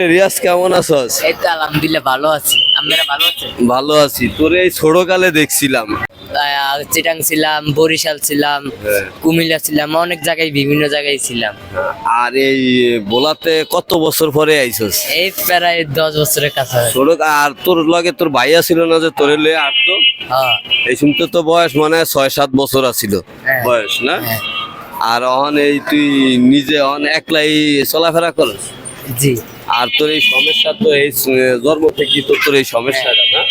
রিয়াজ কেমন আছস? এই তো আলহামদুলিল্লাহ ভালো আছি। আপনারা ভালো আছেন? ভালো আছি। তোর এই ছোটকালে দেখছিলাম। চিটাং ছিলাম বরিশাল ছিলাম হ্যাঁ। কুমিল্লা ছিলাম অনেক জায়গায় বিভিন্ন জায়গায় ছিলাম। আর এই বোলাতে কত বছর পরে আইছস? এই প্রায় দশ বছরের কাছাকাছি। ছোট আর তোর লগে তোর ভাইয়া ছিল না যে তোরে লয়ে আসতো হ্যাঁ। এই শুনতে তো বয়স মানে ছয় সাত বছর আছিল। হ্যাঁ। বয়স না। আর অহন এই তুই নিজে অন একলাই চলাফেরা করস? জি। আর তোর এই সমস্যা তো এই জন্ম থেকেই তো তোর এই সমস্যাটা না?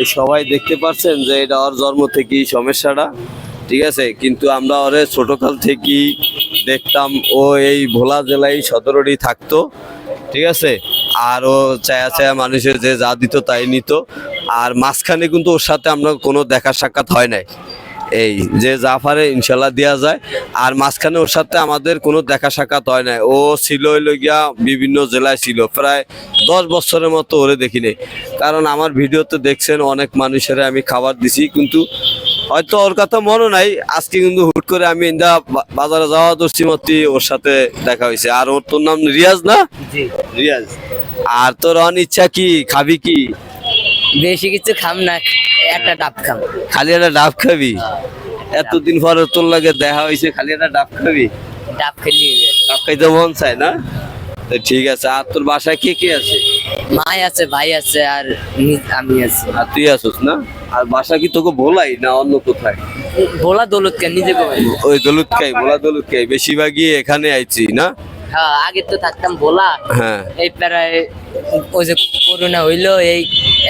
এই সবাই দেখতে পাচ্ছেন যে এটা ওর জন্ম থেকেই সমস্যাটা, ঠিক আছে? কিন্তু আমরা ওরে ছোটকাল থেকেই দেখতাম ও এই ভোলা জেলায় সতেরোটি থাকতো, ঠিক আছে? আর ও চায়া চায়া মানুষের যে যা দিত তাই নিত। আর মাঝখানে কিন্তু ওর সাথে আমরা কোনো দেখা সাক্ষাৎ হয় নাই। এই যে যা পারে ইনশাল্লাহ দেওয়া যায়। আর মাঝখানে ওর সাথে আমাদের কোনো দেখা সাক্ষাৎ হয় নাই। ও ছিল গিয়া বিভিন্ন জেলায় ছিল। প্রায় দশ বছরের মতো ওরে দেখিনি। কারণ আমার ভিডিওতে দেখছেন অনেক মানুষের আমি খাবার দিছি। কিন্তু হয়তো ওর কথা মনে নাই। আজকে কিন্তু হুট করে আমি ইন্দা বাজারে যাওয়া দর্শিমতি ওর সাথে দেখা হয়েছে আর ওর তোর নাম রিয়াজ না? রিয়াজ। আর তোর অন ইচ্ছা কি? খাবি কি? বেশি কিছু খাম না একটা ডাব খাম। খালি একটা ডাব খাবি? এতদিন পরে তোর লাগে দেখা হয়েছে খালি একটা ডাব খাবি? ডাব খেলি। ডাব খাইতে মন চায় না? তো ঠিক আছে আর তোর বাসায় কে কে আছে? মাই আছে ভাই আছে আর আমি আছি। আর তুই আসোস না? আর বাসা কি তোকে বলাই না অন্য কোথায়? ভোলা দৌলত কে নিজে ওই দলুত খাই বলা দলুত খাই বেশিরভাগই এখানে আইছি না? আগে তো থাকতাম ভোলা। হ্যাঁ। এই প্রায় ওই যে করোনা হইল এই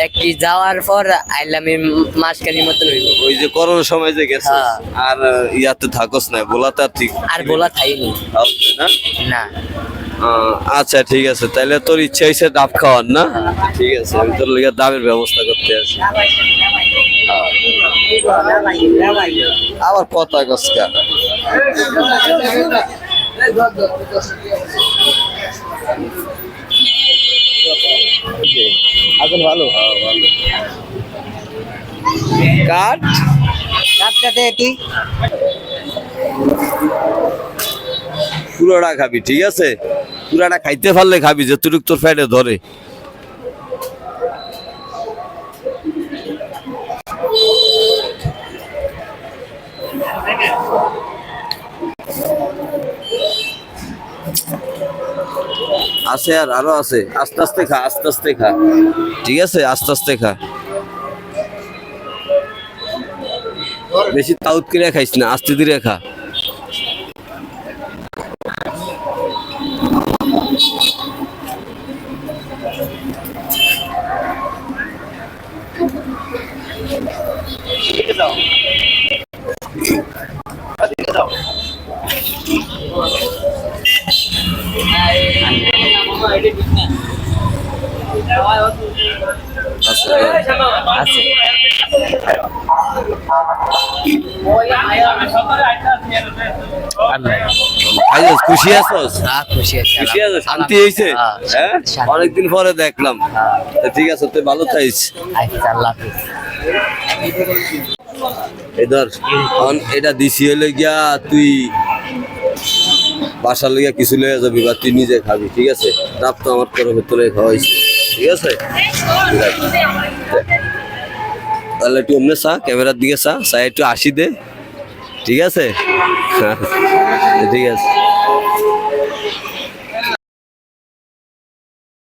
একটি যাওয়ার পর আইলাম এই মাসখানির মতন হইল। ওই যে করোনার সময় যে গেছে হ্যাঁ। আর ইয়াতে থাকস না বলাতে আর ঠিক আর ভোলা থাইনি না? না। আচ্ছা ঠিক আছে তাহলে তোর ইচ্ছা হয়েছে ডাব খাওয়ার না? ঠিক আছে আমি তোর লিগে দামের ব্যবস্থা করতে আছি আবার কথা কসকা এখন ভালো? হ্যাঁ, ভালো। কাঠ? রাতটাতে তুই পুরোটা খাবি ঠিক আছে? পুরাটা খাইতে পারলে খাবি যতটুক তোর ফ্যাটে ধরে। আছে আর আরও আছে। আস্তে আস্তে খা, আস্তে আস্তে খা। ঠিক আছে? আস্তে আস্তে খা। বেশি তাউত করে খাইস না, আস্তে ধীরে খা। আচ্ছা খুশি আছস খুশি আছো শান্তি হয়েছে হ্যাঁ, হ্যাঁ। অনেকদিন পরে দেখলাম। ঠিক আছে তুই ভালো আল্লাহ অন- এটা দিছি হলে গিয়া তুই বাসার লইয়া কিছু লইয়া যাবি বা তুই নিজে খাবি, ঠিক আছে? রাত তো আমার তরফে ভেতরে ঠিক আছে? ঠিক আছে। তাহলে একটু অমনে চা, ক্যামেরার দিকে চা চা একটু আসি দে, ঠিক আছে? ঠিক আছে।